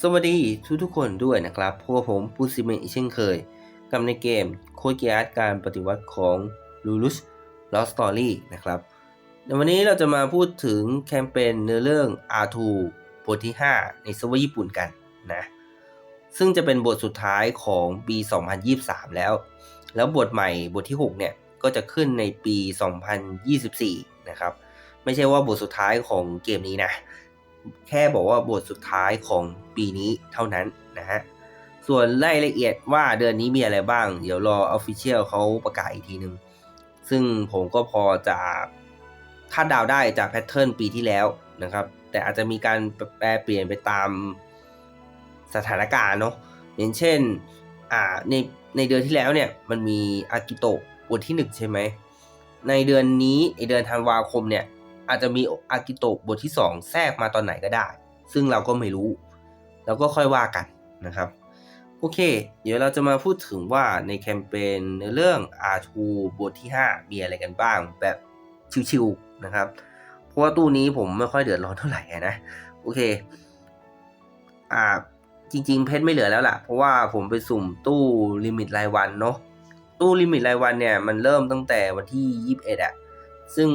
สวัสดีทุกทุกคนด้วยนะครับพวกผมปูซิเมะอีกเช่นเคย กับในเกมโคเกียร์การปฏิวัติของ l u l u s Lost Story นะครับในวันนี้เราจะมาพูดถึงแคมเปญเนื้อเรื่อง R2 บทที่ 5 ในเซิร์ฟเวอร์ญี่ปุ่นกันนะซึ่งจะเป็นบทสุดท้ายของปี 2023 แล้ว แล้วบทใหม่บทที่ 6 เนี่ย ก็จะขึ้นในปี 2024 นะครับ ไม่ใช่ว่าบทสุดท้ายของเกมนี้นะ แค่บอกว่าบทสุดท้ายของปีนี้เท่านั้นนะฮะ ส่วนรายละเอียดว่าเดือนนี้มีอะไรบ้าง เดี๋ยวรอ Official เขาประกาศอีกทีนึง ซึ่งผมก็พอจะคาดเดาได้จากแพทเทิร์นปีที่แล้วนะครับ แต่อาจจะมีการแปรเปลี่ยนไปตามสถานการณ์เนาะอย่างเช่นอ่าในในเดือนที่แล้วเนี่ยมันมีอากิโตะบทที่หนึ่งใช่ไหม ในเดือนนี้ในเดือนธันวาคมเนี่ย อาจจะมีอากิโตะบทที่ 2 แทรกมาตอนไหนก็ได้ ซึ่งเราก็ไม่รู้ แล้วก็ค่อยว่ากันนะครับ โอเค เดี๋ยวเราจะมาพูดถึงว่าในแคมเปญในเรื่อง R2 บทที่ 5 มีอะไรกันบ้างแบบชิวๆนะครับ เพราะว่าตู้นี้ผมไม่ค่อยเดือดร้อนเท่าไหร่นะ โอเค อ่าจริงๆเพชรไม่เหลือแล้วล่ะ เพราะว่าผมไปสุ่มตู้ลิมิตรายวันเนาะตู้ลิมิตรายวันเนี่ยมันเริ่มตั้งแต่วันที่ 21อะซึ่ง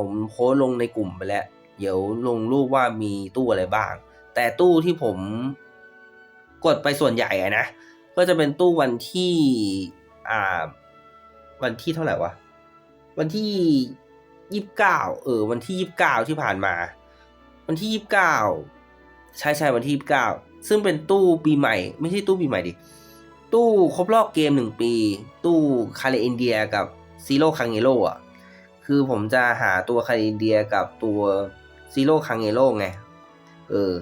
ผมโพสลงในกลุ่มไปแล้ว เดี๋ยวลงรูปว่ามีตู้อะไรบ้าง แต่ตู้ที่ผมกดไปส่วนใหญ่อะนะ ก็จะเป็นตู้วันที่อ่า วันที่เท่าไหร่วะ วันที่ยี่สิบเก้าเออ วันที่ยี่สิบเก้าที่ผ่านมา วันที่ยี่สิบเก้าใช่ใช่วันที่ยี่สิบเก้าซึ่งเป็นตู้ปีใหม่ ไม่ใช่ตู้ปีใหม่ดิ ตู้ครบรอบเกมหนึ่งปี ตู้คาเลอินเดียกับซีโร่คังเอโร่อะ คือผมจะหาตัวคาินเดียกับตัวซีโร่คังเอโร่ไง เออ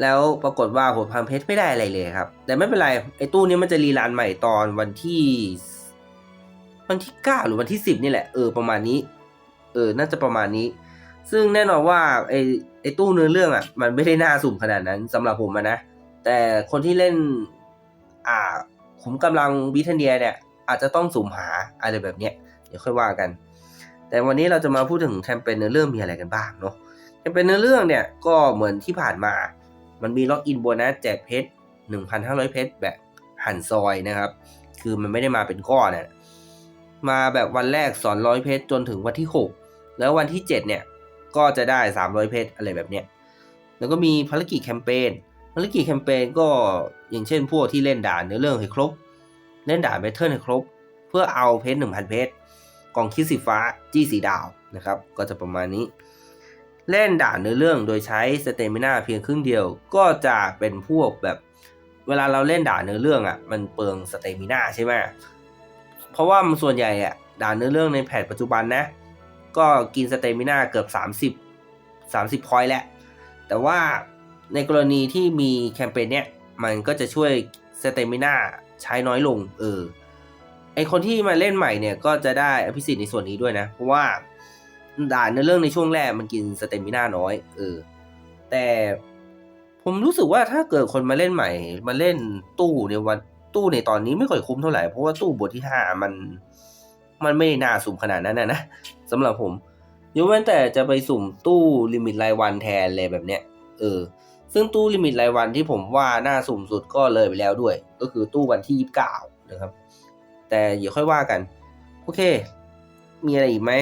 แล้วปรากฏว่าผมทำเพชรไม่ได้อะไรเลยครับ แต่ไม่เป็นไร ไอ้ตู้นี้มันจะรีรันใหม่ตอนวันที่ วันที่เก้าหรือวันที่สิบนี่แหละ เออ ประมาณนี้ เออ น่าจะประมาณนี้ ซึ่งแน่นอนว่าไอ้ไอ้ตู้เนื้อเรื่องอะ มันไม่ได้น่าสุ่มขนาดนั้นสำหรับผมนะ แต่คนที่เล่น อ่าขุมกำลังบิทเนียเนี่ย อาจจะต้องสุ่มหาอะไรแบบเนี้ย เดี๋ยวค่อยว่ากัน แต่วันนี้เราจะมาพูดถึงแคมเปญเนื้อเรื่องมีอะไรกันบ้างเนาะแคมเปญเนื้อเรื่องเนี่ยก็เหมือนที่ผ่านมา มันมีล็อกอินโบนัสแจกเพชร 1,500 เพชรแบบหั่นซอยนะครับ คือมันไม่ได้มาเป็นก้อนนะมาแบบวันแรกสอนร้อยเพชรจนถึงวันที่ 6 แล้ววันที่ 7 เนี่ยก็จะได้ 300 เพชรอะไรแบบเนี้ย แล้วก็มีภารกิจแคมเปญ ภารกิจแคมเปญก็อย่างเช่นพวกที่เล่นด่านเนื้อเรื่องให้ครบ เล่นด่านแบทเทิลให้ครบ เพื่อเอาเพชร1,000 เพชร กล่องคิดสีฟ้าจี้สีดาวนะครับ ก็จะประมาณนี้ เล่นด่านเนื้อเรื่องโดยใช้สเตมินาเพียงครึ่งเดียว ก็จะเป็นพวกแบบเวลาเราเล่นด่านเนื้อเรื่องอะมันเปลืองสเตมินาใช่ไหมเพราะว่ามันส่วนใหญ่อะด่านเนื้อเรื่องในแพทปัจจุบันนะ ก็กินสเตมินาเกือบ 30 30พอยต์แหละ แต่ว่าในกรณีที่มีแคมเปญเนี้ยมันก็จะช่วยสเตมินาใช้น้อยลงเออ ไอคนที่มาเล่นใหม่เนี่ยก็จะได้อภิสิทธิ์ในส่วนนี้ด้วยนะ เพราะว่าด่านในเรื่องในช่วงแรกมันกินสเตมินาน้อยเออแต่ผมรู้สึกว่าถ้าเกิดคนมาเล่นใหม่ มาเล่นตู้ในวันตู้ในตอนนี้ไม่ค่อยคุ้มเท่าไหร่ เพราะว่าตู้บทที่ห้ามัน มันไม่น่าสุ่มขนาดนั้นนะนะสำหรับผมยกเว้นแต่จะไปสุ่มตู้ลิมิตรายวันแทนเลยแบบเนี้ยเออ ซึ่งตู้ลิมิตรายวันที่ผมว่าน่าสุ่มสุดก็เลยไปแล้วด้วย ก็คือตู้วันที่ยี่สิบเก้านะครับ แต่เดี๋ยวค่อยว่ากัน โอเค มีอะไรอีกไหม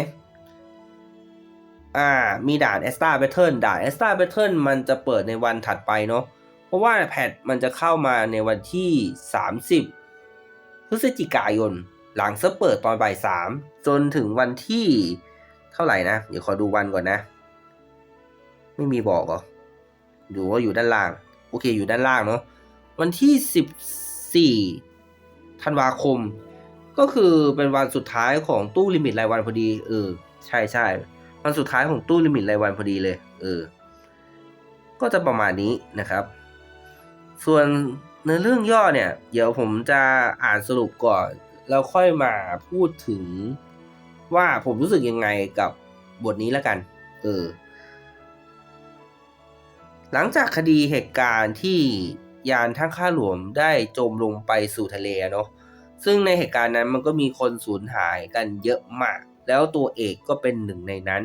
อ่า มีด่าน e s t a Battle ด่าน e s t a Battle มันจะเปิดในวันถัดไปเนาะเพราะว่าแพทมันจะเข้ามาในวันที่ 30 พฤศจิกายน หลังเซิร์ฟเปิดตอนบ่ายสามจนถึงวันที่เท่าไหร่นะ เดี๋ยวขอดูวันก่อนนะ ไม่มีบอกหรอดูว่าอยู่ด้านล่าง โอเคอยู่ด้านล่างเนาะวันที่ 14ธันวาคม ก็คือเป็นวันสุดท้ายของตู้ลิมิตรายวันพอดีเออใช่ใช่วันสุดท้ายของตู้ลิมิตรายวันพอดีเลยเออก็จะประมาณนี้นะครับ ส่วนในเรื่องย่อเนี่ย เดี๋ยวผมจะอ่านสรุปก่อน แล้วค่อยมาพูดถึงว่าผมรู้สึกยังไงกับบทนี้แล้วกัน เออ หลังจากคดีเหตุการณ์ที่ยานทั้งข้าหลวมได้จมลงไปสู่ทะเลเนาะ ซึ่งในเหตุการณ์นั้นมันก็มีคนสูญหายกันเยอะมาก แล้วตัวเอกก็เป็นหนึ่งในนั้น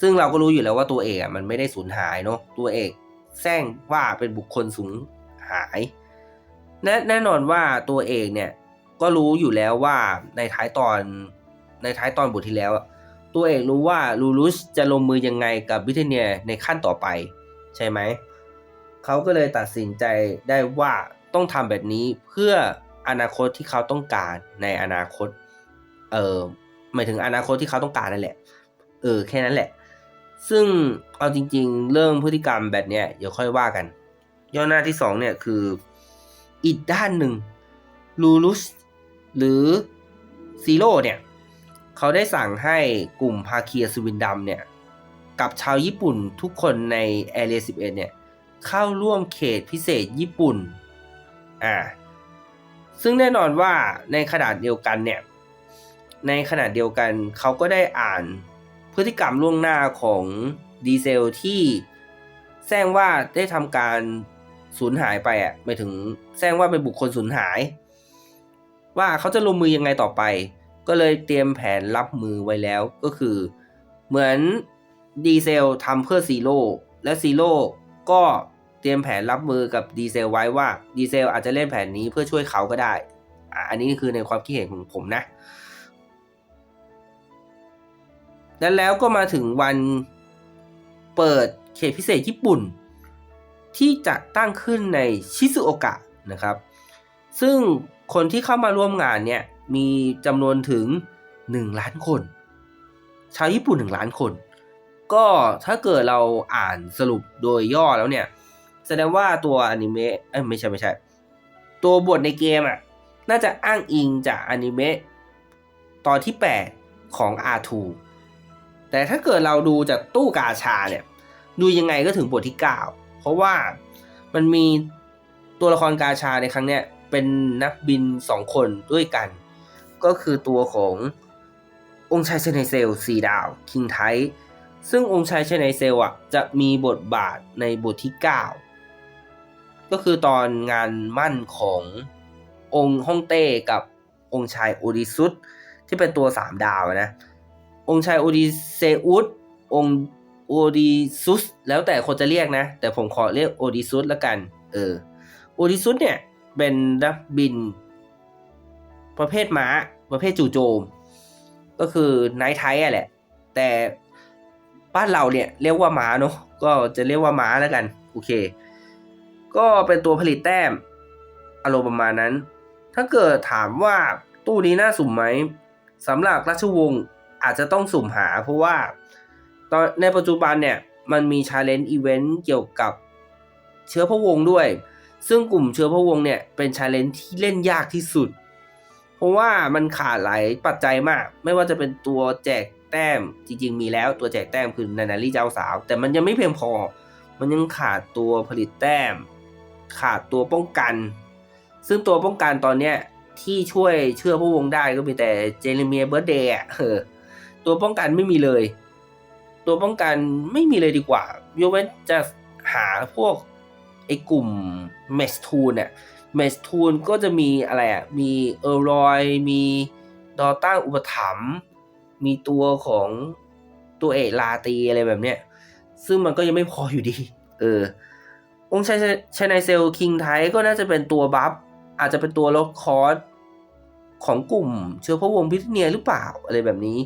ซึ่งเราก็รู้อยู่แล้วว่าตัวเอกมันไม่ได้สูญหายเนาะตัวเอกแซงว่าเป็นบุคคลสูญหายแน่แน่นอนว่าตัวเอกเนี่ยก็รู้อยู่แล้วว่าในท้ายตอนในท้ายตอนบทที่แล้ว ตัวเอกรู้ว่าลูรุสจะลงมือยังไงกับบิเทเนียในขั้นต่อไป ใช่ไหม เขาก็เลยตัดสินใจได้ว่าต้องทำแบบนี้เพื่อ อนาคตที่เขาต้องการในอนาคต เออหมายถึงอนาคตที่เขาต้องการนั่นแหละ เออ แค่นั้นแหละ ซึ่งเอาจริง ๆ เรื่องพฤติกรรมแบบเนี้ยเดี๋ยวค่อยว่ากัน ย่อหน้าที่สองเนี่ยคืออีกด้านหนึ่งลูรุสหรือซีโร่เนี่ยเขาได้สั่งให้กลุ่มภาคีอัศวินดำเนี่ยกับชาวญี่ปุ่นทุกคนในแอเรีย11เนี่ยเข้าร่วมเขตพิเศษญี่ปุ่น อ่า ซึ่งแน่นอนว่าในขนาดเดียวกันเนี่ยในขณะเดียวกันเขาก็ได้อ่านพฤติกรรมล่วงหน้าของดีเซลที่แจ้งว่าได้ทำการสูญหายไปอะหมายถึงแจ้งว่าเป็นบุคคลสูญหาย ว่าเขาจะลงมือยังไงต่อไป ก็เลยเตรียมแผนรับมือไว้แล้วก็คือ เหมือนดีเซลทำเพื่อซีโร่และซีโร่ก็ รียมแผนรับมือกับดีเซลไว้ว่าดีเซลอาจจะเล่นแผนนี้เพื่อช่วยเขาก็ได้ อันนี้คือในความคิดเห็นของผมนะ แล้วแล้วก็มาถึงวันเปิดเขตพิเศษญี่ปุ่น ที่จะตั้งขึ้นในชิซุโอกะนะครับ ซึ่งคนที่เข้ามาร่วมงานเนี่ยมีจำนวนถึง 1 ล้านคน ชาวญี่ปุ่น 1 ล้านคน ก็ถ้าเกิดเราอ่านสรุปโดยย่อแล้วเนี่ย แสดงว่าตัวอนิเมะเอ้ยไม่ใช่ไม่ใช่ ตัวบทในเกมอะน่าจะอ้างอิงจากอนิเมะตอนที่ 8 ของ R2 แต่ถ้าเกิดเราดูจากตู้กาชาเนี่ย ดูยังไงก็ถึงบทที่ 9 เพราะว่ามันมีตัวละครกาชาในครั้งเนี้ยเป็นนักบิน 2 คนด้วยกัน ก็คือตัวขององค์ชายเชนเซลสีดาวคิงไทซึ่งองค์ชายเชนเซลอะจะมีบทบาทในบทที่ 9 ก็คือตอนงานมั่นขององค์ฮ่องเต้กับองค์ชายโอดิซุสที่เป็นตัว3ดาวนะ องค์ชายโอดิเซอุสองค์โอดิซุสแล้วแต่คนจะเรียกนะ แต่ผมขอเรียกโอดิซุสละกัน เออโอดิซุสเนี่ยเป็นนักบิน ประเภทม้า ประเภทจู่โจม ก็คือไนท์ไทอะแหละ แต่บ้านเราเนี่ยเรียกว่าม้าเนาะก็จะเรียกว่าม้าแล้วกัน โอเค ก็เป็นตัวผลิตแต้มอารมณ์ประมาณนั้น ถ้าเกิดถามว่าตู้นี้น่าสุ่มไหมสำหรับราชวงศ์อาจจะต้องสุ่มหา เพราะว่าตอนในปัจจุบันเนี่ยมันมีชาเลนจ์อีเวนต์เกี่ยวกับเชื้อพระวงศ์ด้วย ซึ่งกลุ่มเชื้อพระวงศ์เนี่ยเป็นชาเลนจ์ที่เล่นยากที่สุด เพราะว่ามันขาดหลายปัจจัยมาก ไม่ว่าจะเป็นตัวแจกแต้มจริง ๆ มีแล้วตัวแจกแต้มคือนานารีเจ้าสาว แต่มันยังไม่เพียงพอ มันยังขาดตัวผลิตแต้ม ขาดตัวป้องกัน ซึ่งตัวป้องกันตอนเนี้ยที่ช่วยเชื่อพระวงได้ก็มีแต่เจเรเมียเบิร์ดเดย์เออตัวป้องกันไม่มีเลย ตัวป้องกันไม่มีเลยดีกว่ายกเว้นจะหาพวกไอ้กลุ่มเมสทูนเนี่ยเมสทูนก็จะมีอะไรอะ มีเออร์รอย มีดอต้าอุปถัมภ์มีตัวของตัวเอกลาตีอะไรแบบเนี้ย ซึ่งมันก็ยังไม่พออยู่ดี เออ องค์ชายชายนายเซลคิงไทก็น่าจะเป็นตัวบัฟอาจจะเป็นตัวลดคอสของกลุ่ม เชื้อพระวงศ์บริเทเนียหรือเปล่าอะไรแบบนี้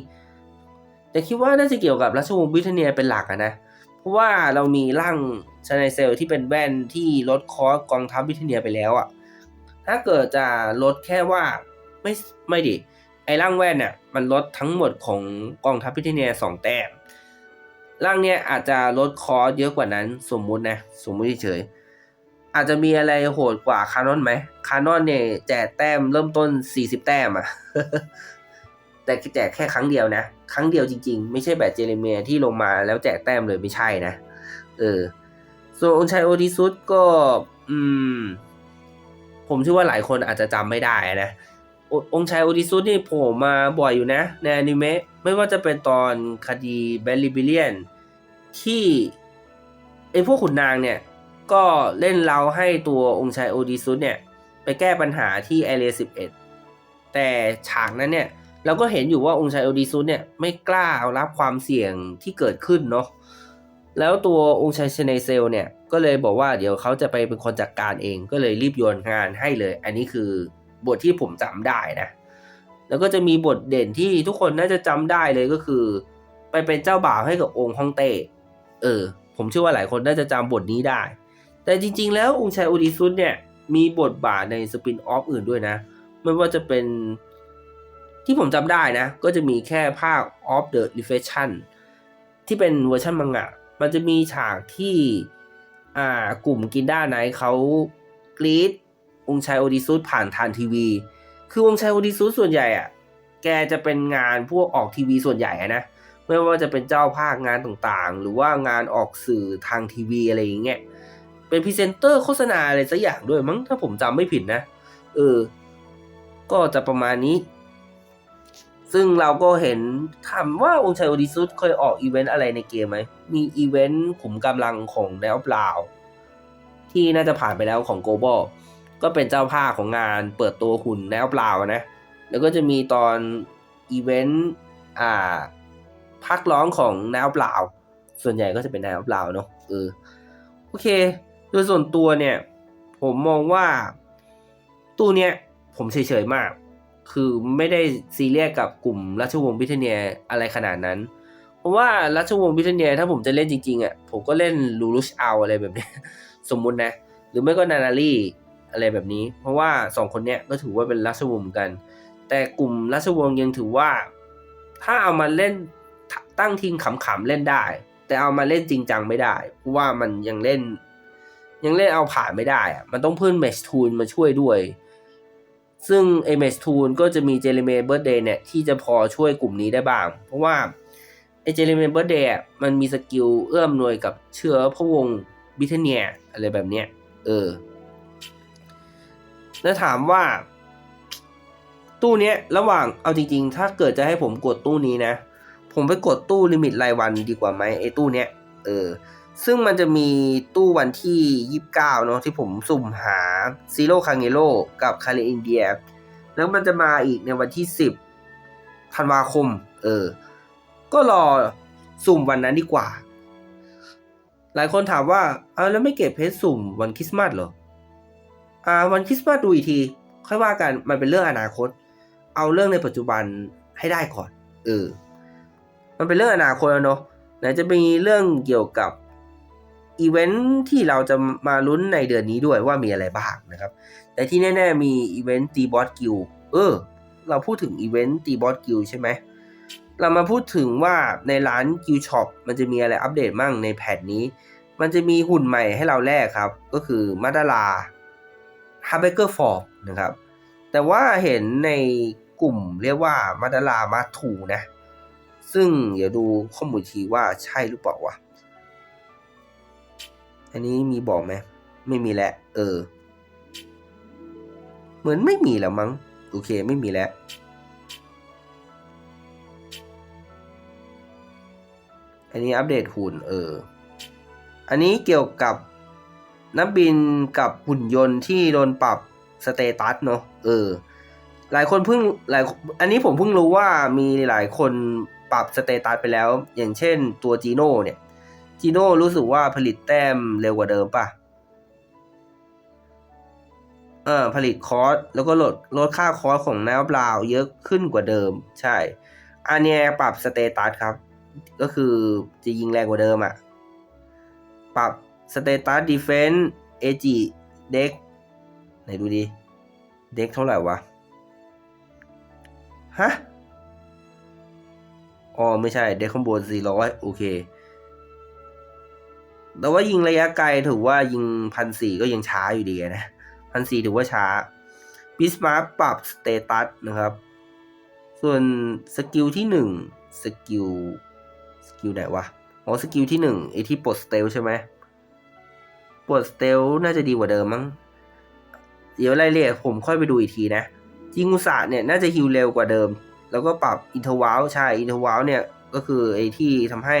แต่คิดว่าน่าจะเกี่ยวกับราชวงศ์บริเทเนียเป็นหลักะนะเพราะว่าเรามีร่างชายนายเซลที่เป็นแว่นที่ลดคอสกองทัพบริเทเนียไปแล้วอะถ้าเกิดจะลดแค่ว่าไม่ไม่ดิไอ้ร่างแว่นเนี่ยมันลดทั้งหมดของกองทัพบริทเนียสองแต้ม ร่างเนี้ยอาจจะลดคอเยอะกว่านั้นสมมุตินะ สมมุติเฉยอาจจะมีอะไรโหดกว่าคานอนไหมคานอนเนี่ยแจกแต้มเริ่มต้น 40 แต้มอะแต่แจกแค่ครั้งเดียวนะ ครั้งเดียวจริงๆ ไม่ใช่แบบเจเรเมียที่ลงมาแล้วแจกแต้มเลยไม่ใช่นะ เออ ส่วนองค์ชายโอดิซุสก็ อืม ผมเชื่อว่าหลายคนอาจจะจำไม่ได้นะอองค์ชายโอดิซุสนี่โผล่มาบ่อยอยู่นะ ในอนิเมะไม่ว่าจะเป็นตอนคดีเบลลิบิเลียน ที่ไอ้พวกขุนนางเนี่ย ก็เล่นเราให้ตัวองค์ชายโอดิซุสเนี่ย ไปแก้ปัญหาที่แอเรีย11แต่ฉากนั้นเนี่ย เราก็เห็นอยู่ว่าองค์ชายโอดิซุสเนี่ยไม่กล้ารับความเสี่ยงที่เกิดขึ้นเนาะแล้วตัวองค์ชัยเชเนเซลเนี่ย ก็เลยบอกว่าเดี๋ยวเขาจะไปเป็นคนจัดการเองก็เลยรีบโยนงานให้เลย อันนี้คือบทที่ผมจำได้นะ แล้วก็จะมีบทเด่นที่ทุกคนน่าจะจำได้เลยก็คือ ไปเป็นเจ้าบ่าวให้กับองค์ฮ่องเต้ เออ ผมเชื่อว่าหลายคนน่าจะจำบทนี้ได้ แต่จริง ๆ แล้วองค์ชายโอดิซุสเนี่ยมีบทบาทในสปินออฟอื่นด้วยนะ ไม่ว่าจะเป็นที่ผมจำได้นะ ก็จะมีแค่ภาค of the Reflection ที่เป็นเวอร์ชันมังงะ มันจะมีฉากที่อ่ากลุ่มกินด้าไนเขากรีดองค์ชายโอดิซุสผ่านทานทีวี คือองค์ชายโอดิซุสส่วนใหญ่อะแกจะเป็นงานพวกออกทีวีส่วนใหญ่อะนะ ไม่ว่าจะเป็นเจ้าภาคงานต่างๆ หรือว่างานออกสื่อทางทีวีอะไรอย่างเงี้ยเป็นพรีเซนเตอร์โฆษณาอะไรสักอย่างด้วยมั้งถ้าผมจำไม่ผิดนะ เออ ก็จะประมาณนี้ ซึ่งเราก็เห็นถามว่าองค์ชายอดิซุสเคยออกอีเวนต์อะไรในเกมไหม มีอีเวนต์ขุมกำลังของแนวเปล่า ที่น่าจะผ่านไปแล้วของโกลบอลก็เป็นเจ้าภาพของงานเปิดตัวหุ่นแนวเปล่านะ แล้วก็จะมีตอนอีเวนต์อ่า พักร้องของแนวเปล่าส่วนใหญ่ก็จะเป็นแนวเปล่าเนาะเออโอเค โดยส่วนตัวเนี่ย ผมมองว่าตู้เนี้ยผมเฉยๆมาก คือไม่ได้ซีเรียสกับกลุ่มราชวงศ์บิทเนียอะไรขนาดนั้น เพราะว่าราชวงศ์บิทเนียถ้าผมจะเล่นจริงๆอะผมก็เล่นลูรุชเอาอะไรแบบนี้สมมุตินะ หรือไม่ก็นานารีอะไรแบบนี้ เพราะว่าสองคนเนี้ยก็ถือว่าเป็นราชวงศ์กัน แต่กลุ่มราชวงศ์ยังถือว่า ถ้าเอามาเล่น ตั้งทีมขำๆเล่นได้ แต่เอามาเล่นจริงจังไม่ได้เพราะว่ามันยังเล่น ยังเล่นเอาผ่านไม่ได้อะมันต้องเพิ่มเมชทูนมาช่วยด้วย ซึ่งไอเมชทูนก็จะมีเจเรเมเบิร์ดเดย์เนี่ยที่จะพอช่วยกลุ่มนี้ได้บ้าง เพราะว่าไอเจเรเมเบิร์ดเดย์มันมีสกิลเอื้อมหน่วยกับเชื้อพระวงบิเทเนียอะไรแบบเนี้ยเออ แล้วถามว่า ตู้เนี้ยระหว่างเอาจริง ๆ ถ้าเกิดจะให้ผมกดตู้นี้นะ ผมไปกดตู้ลิมิตรายวันดีกว่าไหมไอ้ตู้เนี้ยเออซึ่งมันจะมีตู้วันที่ 29เนาะที่ผมสุ่มหาซีโร่คางเ l โ o กับคา r ิอินเดีย แล้วมันจะมาอีกในวันที่ 10ธันวาคม เออ ก็รอสุ่มวันนั้นดีกว่า หลายคนถามว่าเอ้าแล้วไม่เก็บเพชรสุ่มวันคริสต์มาสเหรอ อ่า วันคริสต์มาสดูอีกที ค่อยว่ากันมันเป็นเรื่องอนาคต เอาเรื่องในปัจจุบันให้ได้ก่อน เออ มันเป็นเรื่องอนาคตแล้วเนาะไหนจะมีเรื่องเกี่ยวกับอีเวนท์ที่เราจะมาลุ้นในเดือนนี้ด้วยว่ามีอะไรบ้างนะครับ แต่ที่แน่ ๆ มีอีเวนต์ตีบอสกิลเออ เราพูดถึงอีเวนต์ตีบอสกิลใช่ไหมเรามาพูดถึงว่าในร้านกิลช็อปมันจะมีอะไรอัปเดตมั่งในแพทนี้ มันจะมีหุ่นใหม่ให้เราแลกครับ ก็คือมาดาลาฮาร์เบเกอร์ฟอร์นะครับ แต่ว่าเห็นในกลุ่มเรียกว่ามาดาลามาถูนะ ซึ่งเดี๋ยวดูข้อมูลทีว่าใช่หรือเปล่าวะ อันนี้มีบอกไหม ไม่มีแล้ว เออ เหมือนไม่มีแล้วมั้ง โอเค ไม่มีแล้ว อันนี้อัปเดตหุ่น เออ อันนี้เกี่ยวกับนักบินกับหุ่นยนต์ที่โดนปรับสเตตัสเนาะ เออ หลายคนเพิ่งหลาย อันนี้ผมเพิ่งรู้ว่ามีหลายคน ปรับสเตตัสไปแล้ว อย่างเช่นตัวจีโน่เนี่ยจีโน่รู้สึกว่าผลิตแต้มเร็วกว่าเดิมป่ะเออผลิตคอร์สแล้วก็ลดลดค่าคอร์สของแนวเปล่าเยอะขึ้นกว่าเดิม ใช่อันเนี้ยปรับสเตตัสครับ ก็คือจะยิงแรงกว่าเดิมอะ่ะ ปรับสเตตัสดีเฟนส์เอจิเด็กไหนดูดิ เด็กเท่าไหร่วะ ฮะ อ๋อไม่ใช่ เด็กข้างบน400โอเค แต่ว่ายิงระยะไกลถือว่ายิงพันสี่ก็ยังช้าอยู่ดีนะพันสี่ถือว่าช้าบิสมาร์ปรับสเตตัสนะครับ ส่วนสกิลที่หนึ่งสกิลสกิลไหนวะอ๋อสกิลที่หนึ่งไอที่ปลดสเตลใช่ไหมปลดสเตลน่าจะดีกว่าเดิมมั้งเดี๋ยวรายละเอียดผมค่อยไปดูอีกทีนะจิงุสะเนี่ยน่าจะฮิวเร็วกว่าเดิม แล้วก็ปรับอินเทอร์วลใช่อินเทอร์วลเนี่ยก็คือไอที่ทำให้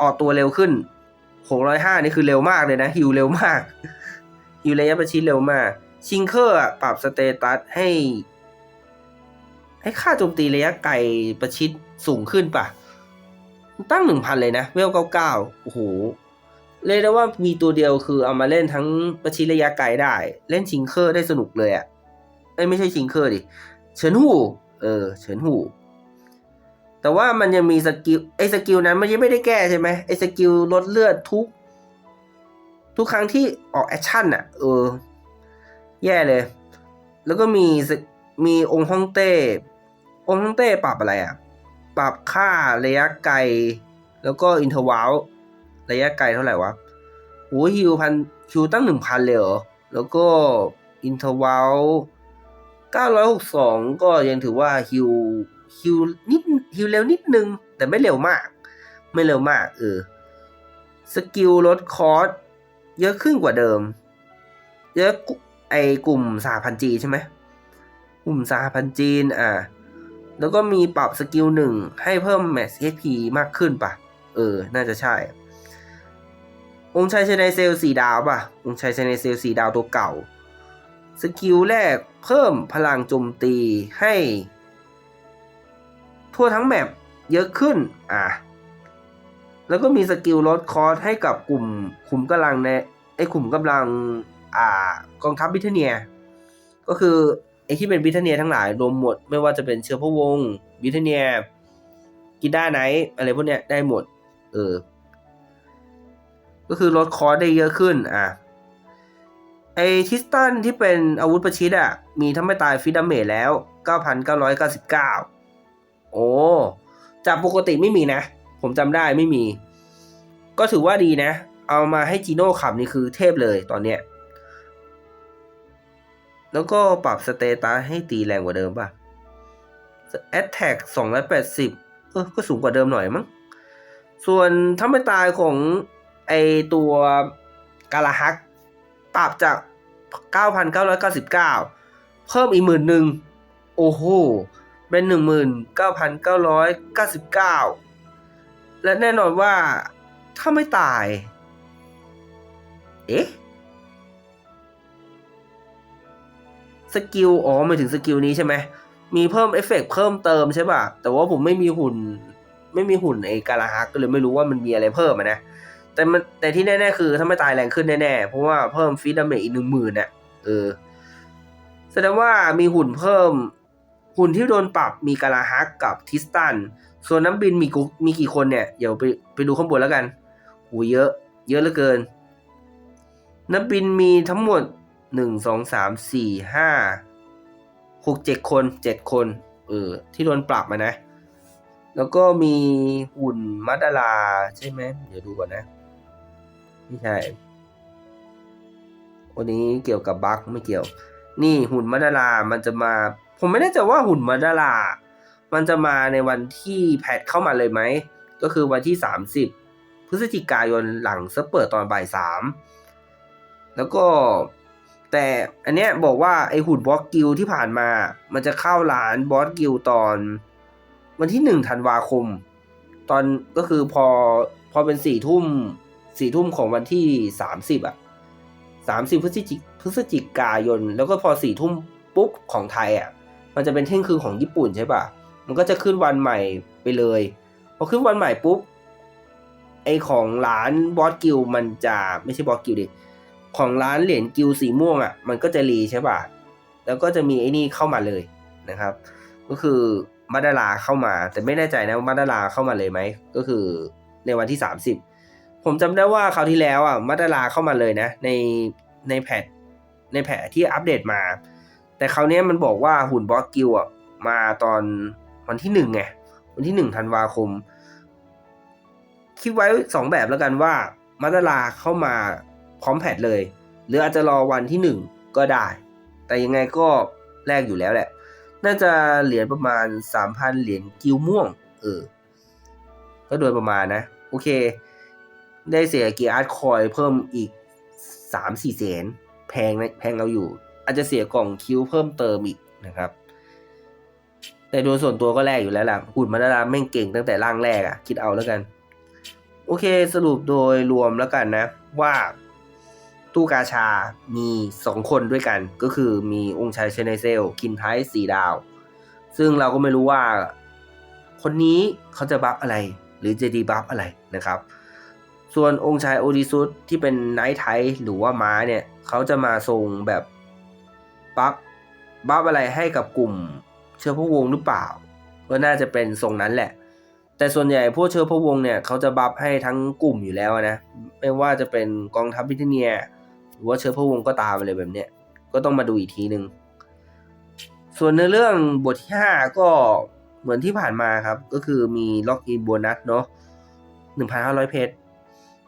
ออกตัวเร็วขึ้น 605 นี่คือเร็วมากเลยนะฮิวเร็วมากฮิวระยะประชิดเร็วมาก ชิงเคอร์ปรับสเตตัสให้ ให้ค่าโจมตีระยะไกลประชิดสูงขึ้นปะตั้งหนึ่งพันเลยนะเวลเก้าเก้าโอ้โหเรียกได้ว่ามีตัวเดียวคือเอามาเล่นทั้งประชิดระยะไกลได้ เล่นชิงเคอร์ได้สนุกเลยอะ่ะไม่ใช่ชิงเคอร์ดิเฉินหู เออเฉินหูแต่ว่ามันยังมีสกิลไอ้สกิลนั้นมันยังไม่ได้แก้ใช่ไหมไอ้สกิลลดเลือดทุก ทุกครั้งที่ออกแอคชั่นอะ เออ แย่เลย แล้วก็มีมีองค์ฮ่องเต้องค์ฮ่องเต้ปรับอะไรอะ ปรับค่าระยะไกล แล้วก็อินเทอร์วาลระยะไกลเท่าไหร่วะโอ้ฮิวพันฮิวตั้งหนึ่งพันเลยเหรอ แล้วก็อินเทอร์วาล 962 ก็ยังถือว่าฮิวฮิวนิดฮิวเร็วนิดนึง แต่ไม่เร็วมาก ไม่เร็วมากเออสกิลลดคอร์สเยอะขึ้นกว่าเดิม เยอะไอกลุ่มสาพันจีใช่ไหมกลุ่มสาพันจีนอะแล้วก็มีปรับสกิลหนึ่งให้เพิ่มแมสเอพีมากขึ้นปะเออ น่าจะใช่ องค์ชายชนยในเซลสีดาวปะองค์ชายชนยในเซลสีดาวตัวเก่า สกิลแรกเพิ่มพลังโจมตีให้ ทั่วทั้งแมปเยอะขึ้น อะ แล้วก็มีสกิลลดคอร์สให้กับกลุ่มขุมกำลังในไอ้ขุมกำลัง อ่ากองทัพบิทเนีย ก็คือไอ้ที่เป็นบิทเนียทั้งหลายรวมหมด ไม่ว่าจะเป็นเชื้อพระวงศ์บิทเนียกิด้าไนท์อะไรพวกเนี้ยได้หมด เออ ก็คือลดคอร์สได้เยอะขึ้น อะ ไอทิสตันที่เป็นอาวุธประชิดอะมีทั้งไม่ตายฟิดาเมจแล้ว 9,999 โอ้ จากปกติไม่มีนะ ผมจำได้ไม่มี ก็ถือว่าดีนะ เอามาให้จีโน่ขับนี่คือเทพเลยตอนเนี้ย แล้วก็ปรับสเตตัสให้ตีแรงกว่าเดิมป่ะ Attack 280 เออ ก็สูงกว่าเดิมหน่อยมั้ง ส่วนถ้าไม่ตายของไอตัวกาลาฮัก ปรับจาก 9,999 เพิ่มอีกหมื่นหนึ่งโอ้โห เป็น 19,999 และแน่นอนว่าถ้าไม่ตาย เอ๊ะ สกิล อ๋อหมายถึงสกิลนี้ใช่ไหม มีเพิ่มเอฟเฟกต์เพิ่มเติมใช่ป่ะ แต่ว่าผมไม่มีหุ่น ไม่มีหุ่นไอ้กาลาฮักก็เลยไม่รู้ว่ามันมีอะไรเพิ่มอะนะ แต่มันแต่ที่แน่ๆคือถ้าไม่ตายแรงขึ้นแน่ๆ เพราะว่าเพิ่มฟีดดาเมจอีกหนึ่งหมื่นน่ะเออแสดงว่ามีหุ่นเพิ่ม หุ่นที่โดนปรับมีกาลาฮักกับทิสตัน ส่วนน้ำบินมีกุมีกี่คนเนี่ย เดี๋ยวไปไปดูข้างบนแล้วกันโหเยอะ เยอะเหลือเกิน น้ำบินมีทั้งหมดหนึ่งสองสามสี่ห้าหกเจ็ดคนเจ็ดคน เออ ที่โดนปรับมานะ แล้วก็มีหุ่นมัดดาราใช่ไหมเดี๋ยวดูก่อนนะ ไม่ใช่วันนี้เกี่ยวกับบั๊กไม่เกี่ยว นี่หุ่นมัดารามันจะมา ผมไม่แน่ใจว่าหุ่นมัดารามันจะมาในวันที่แพทเข้ามาเลยไหม ก็คือวันที่สามสิบพฤศจิกายนหลังเซิร์ฟเปิดตอนบ่ายสามแล้วก็แต่อันเนี้ยบอกว่าไอหุ่นบอสกิลที่ผ่านมา มันจะเข้าร้านบอสกิลตอน วันที่หนึ่งธันวาคม ตอนก็คือพอพอเป็นสี่ทุ่ม สี่ทุ่มของวันที่สามสิบอะสามสิบพฤศจิพฤศจิกายน แล้วก็พอสี่ทุ่มปุ๊บของไทยอะ มันจะเป็นเที่ยงคืนของญี่ปุ่นใช่ปะมันก็จะขึ้นวันใหม่ไปเลย พอขึ้นวันใหม่ปุ๊บ ไอของร้านบอสกิลมันจะไม่ใช่บอสกิลดิ ของร้านเหรียญกิลสีม่วงอะ มันก็จะรีใช่ป่ะ แล้วก็จะมีไอ้นี่เข้ามาเลยนะครับ ก็คือมาดาราเข้ามา แต่ไม่แน่ใจนะมาดาราเข้ามาเลยไหม ก็คือในวันที่ 30 ผมจำได้ว่าคราวที่แล้วอะมาดาราเข้ามาเลยนะ ในในแพทในแพทที่อัปเดตมา แต่คราวนี้มันบอกว่าหุ่นบอสกิลอะมาตอนวันที่หนึ่งไงวันที่หนึ่งธันวาคม คิดไว้สองแบบแล้วกันว่ามาดาราเข้ามาพร้อมแพทเลย หรืออาจจะรอวันที่หนึ่งก็ได้ แต่ยังไงก็แลกอยู่แล้วแหละ น่าจะเหรียญประมาณสามพันเหรียญกิวม่วง เออ ก็โดยประมาณนะ โอเค ได้เสียเกียร์อาร์ตคอยเพิ่มอีกสามสี่แสนแพงนะแพงเราอยู่ อาจจะเสียกล่องคิวเพิ่มเติมอีกนะครับ แต่โดยส่วนตัวก็แลกอยู่แล้วล่ะหุ่นมาดาราแม่งเก่งตั้งแต่ร่างแรกอะ่ะ คิดเอาแล้วกัน โอเคสรุปโดยรวมแล้วกันนะ ว่าตู้กาชา มีสองคนด้วยกัน ก็คือมีองค์ชายเชนเซลคินไทสีดาว ซึ่งเราก็ไม่รู้ว่า คนนี้เขาจะบัฟอะไร หรือจะดีบัฟอะไรนะครับ ส่วนองค์ชายโอดิซุสที่เป็นไนท์ไทหรือว่าม้าเนี่ยเขาจะมาทรงแบบบัฟบัฟอะไรให้กับกลุ่มเชื้อพระวงศ์หรือเปล่า ก็น่าจะเป็นทรงนั้นแหละ แต่ส่วนใหญ่พวกเชื้อพระวงศ์เนี่ยเขาจะบัฟให้ทั้งกลุ่มอยู่แล้วนะไม่ว่าจะเป็นกองทัพบิทเนีย หรือว่าเชื้อพระวงศ์ก็ตามอะไรแบบเนี้ยก็ต้องมาดูอีกทีหนึ่งส่วนในเรื่องบทที่ 5 ก็เหมือนที่ผ่านมาครับ ก็คือมีล็อกอินโบนัสเนาะ1,500 เพชร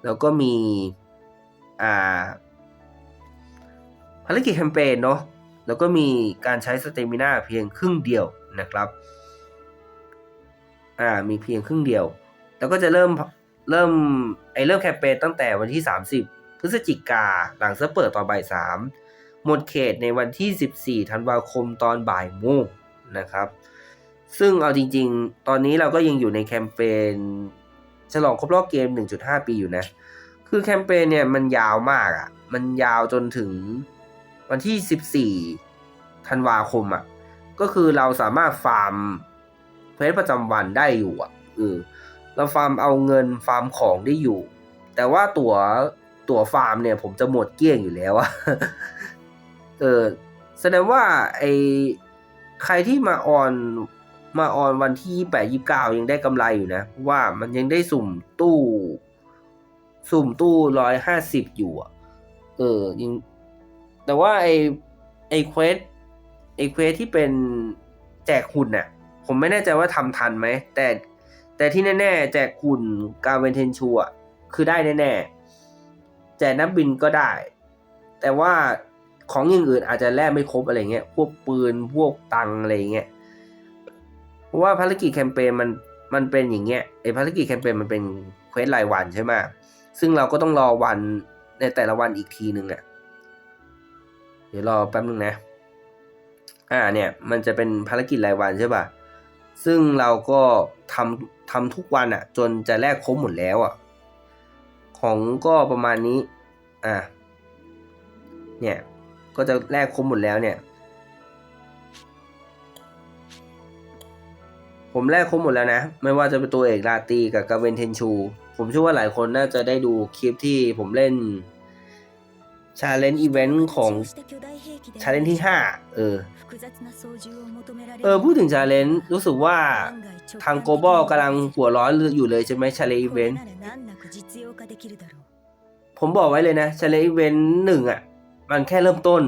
แล้วก็มีอ่าภารกิจแคมเปญเนาะแล้วก็มีการใช้สเตมิน่าเพียงครึ่งเดียวนะครับอ่ามีเพียงครึ่งเดียว แล้วก็จะเริ่มเริ่มไอเริ่มแคมเปญตั้งแต่วันที่ 30 พฤศจิกาหลังเซิร์ฟเปิดตอนบ่ายสามหมดเขตในวันที่ 14 ธันวาคมตอนบ่ายโมงนะครับ ซึ่งเอาจริง ๆ ตอนนี้เราก็ยังอยู่ในแคมเปญ ฉลองครบรอบเกม 1.5 ปีอยู่นะ คือแคมเปญเนี่ยมันยาวมากอะ่ะ มันยาวจนถึงวันที่ 14ธันวาคมอะ่ะ ก็คือเราสามารถฟาร์มเควสประจำวันได้อยู่อะเออเราฟาร์มเอาเงินฟาร์มของได้อยู่ แต่ว่าตั๋วตั๋วฟาร์มเนี่ย ผมจะหมดเกลี้ยงอยู่แล้วอะเออแสดงว่าไอใครที่มาออน มาออนวันที่แปดยี่เก้ายังได้กำไรอยู่นะ เพราะว่ามันยังได้สุ่มตู้ สุ่มตู้ร้อยห้าสิบอยู่อะ เออยังแต่ว่าไอไอเควสไอเควสที่เป็นแจกหุ่นน่ะ ผมไม่แน่ใจว่าทำทันไหม แต่แต่ที่แน่ ๆ แจกหุ่นกาเวนเทนชูอะคือได้แน่ๆแจกนักบินก็ได้ แต่ว่าของอย่างอื่นอาจจะแลกไม่ครบอะไรเงี้ย พวกปืนพวกตังอะไรเงี้ย ราะว่าภารกิจแคมเปญมันมันเป็นอย่างเงี้ยไอภารกิจแคมเปญมันเป็นเควสรายวันใช่ไหมซึ่งเราก็ต้องรอวันในแต่ละวันอีกทีหนึ่งอะเดี๋ยวรอแป๊บนึงนะ อ่าเนี่ยมันจะเป็นภารกิจรายวันใช่ป่ะ ซึ่งเราก็ทำทำทุกวันอะ จนจะแลกครบหมดแล้วอะ ของก็ประมาณนี้ อ่าเนี่ย ก็จะแลกครบหมดแล้วเนี่ย ผมแลกครบหมดแล้วนะ ไม่ว่าจะเป็นตัวเอกลาตีกับกาเวนเทนชู ผมเชื่อว่าหลายคนน่าจะได้ดูคลิปที่ผมเล่นชาเลนจ์อีเวนต์ของชาเลนจ์ที่ 5 เออ เออ พูดถึงชาเลนจ์รู้สึกว่าทางโกบอลกำลังหัวร้อนอยู่เลยใช่ไหมชาเลนจ์อีเวนต์ผมบอกไว้เลยนะชาเลนจ์อีเวนต์หนึ่งอะ มันแค่เริ่มต้น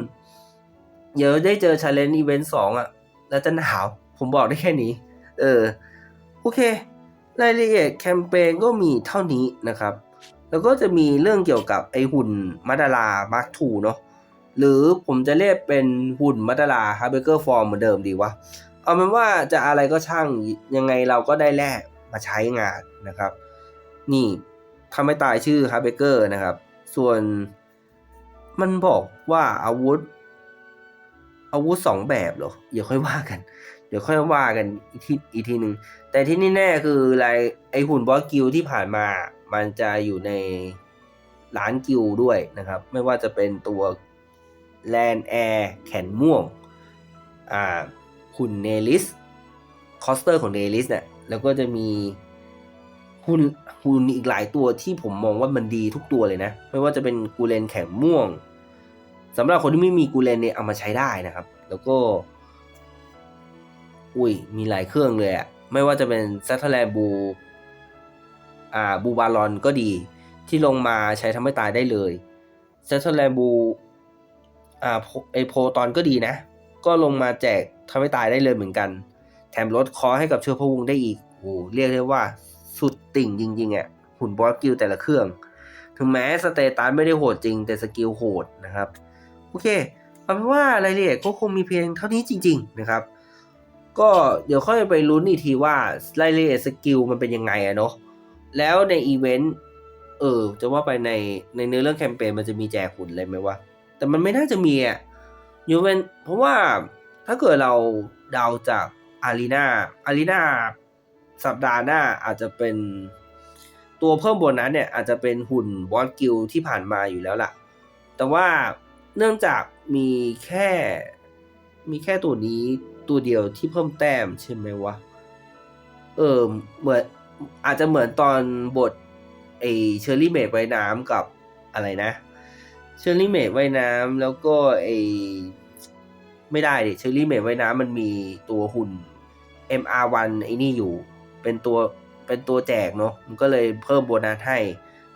เดี๋ยวได้เจอชาเลนจ์อีเวนต์สองอะ แล้วจะหนาว ผมบอกได้แค่นี้ เออโอเค รายละเอียดแคมเปญก็มีเท่านี้นะครับ แล้วก็จะมีเรื่องเกี่ยวกับไอหุ่นมัดารามาร์คทูเนาะหรือผมจะเรียกเป็นหุ่นมัดาราฮาร์เบเกอร์ฟอร์มเหมือนเดิมดีวะเอาเป็นว่าจะอะไรก็ช่างยังไงเราก็ได้แลกมาใช้งานนะครับ นี่ทำให้ตายชื่อฮาร์เบเกอร์นะครับ ส่วนมันบอกว่าอาวุธ อาวุธสองแบบเหรอเดี๋ยวค่อยว่ากัน เดี๋ยวค่อยว่ากันอีกทีอีกทีหนึ่งแต่ที่นี่แน่คืออะไรไอหุ่นบอสกิลที่ผ่านมา มันจะอยู่ในร้านกิลด้วยนะครับ ไม่ว่าจะเป็นตัวแลนแอร์แขนม่วงอ่าหุ่นเนลิสคอสเตอร์ของเนลิสเนี่ยแล้วก็จะมีหุ่นหุ่นอีกหลายตัวที่ผมมองว่ามันดีทุกตัวเลยนะ ไม่ว่าจะเป็นกูเลนแขนม่วงสำหรับคนที่ไม่มีกูเลนเนี่ยเอามาใช้ได้นะครับ แล้วก็ อุ้ยมีหลายเครื่องเลยอะไม่ว่าจะเป็นซัตเทอร์แลนบูอ่าบูบาลอนก็ดี ที่ลงมาใช้ทำให้ตายได้เลยซัตเทอร์แลนบูอ่าไอโพตอนก็ดีนะ ก็ลงมาแจกทำให้ตายได้เลยเหมือนกัน แถมลดคอให้กับเชื้อพระวงได้อีกโอ้เรียกได้ว่าสุดติ่งจริงๆอะหุ่นบอสกิลแต่ละเครื่อง ถึงแม้สเตตัสไม่ได้โหดจริงแต่สกิลโหดนะครับ โอเคเอาเป็นว่ารายละเอียดก็คงมีเพียงเท่านี้จริง ๆ นะครับ ก็เดี๋ยวค่อยไปลุ้นอีกทีว่ารายละเอียดสกิลมันเป็นยังไงอะเนาะแล้วในอีเวนต์เออ จะว่าไปในในเนื้อเรื่องแคมเปญมันจะมีแจกหุ่นอะไรไหมวะ แต่มันไม่น่าจะมีอะยูเวนเพราะว่าถ้าเกิดเราเดาจากอารีนาอารีนาสัปดาห์หน้าอาจจะเป็นตัวเพิ่มโบนัสเนี่ยอาจจะเป็นหุ่นบอสกิลที่ผ่านมาอยู่แล้วล่ะ แต่ว่าเนื่องจากมีแค่มีแค่ตัวนี้ ตัวเดียวที่เพิ่มแต้มใช่ไหมวะ เออเหมือนอาจจะเหมือนตอนบทไอเชอร์รี่เมดไว้น้ำกับอะไรนะเชอร์รี่เมดไว้น้ำแล้วก็ไอไม่ได้ดิเชอร์รี่เมดไว้น้ำมันมีตัวหุ่น MR1 ไอ้นี่อยู่ เป็นตัวเป็นตัวแจกเนาะมันก็เลยเพิ่มโบนัสให้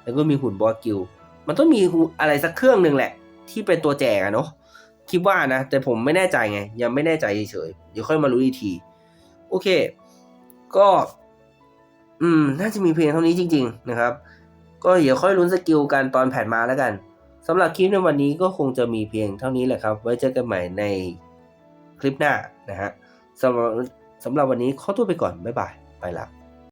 แล้วก็มีหุ่นบอสกิล มันต้องมีอะไรสักเครื่องหนึ่งแหละ ที่เป็นตัวแจกอะเนาะ คิดว่านะ แต่ผมไม่แน่ใจไง ยังไม่แน่ใจเฉยเดี๋ยวค่อยมารู้อีกที โอเค ก็ อืม น่าจะมีเพียงเท่านี้จริง ๆ นะครับ ก็เดี๋ยวค่อยลุ้นสกิลกันตอนแผ่นมาแล้วกันสำหรับคลิปในวันนี้ก็คงจะมีเพียงเท่านี้แหละครับ ไว้เจอกันใหม่ในคลิปหน้านะฮะสำหรับสำหรับวันนี้ขอตัวไปก่อน บ๊ายบาย ไปละ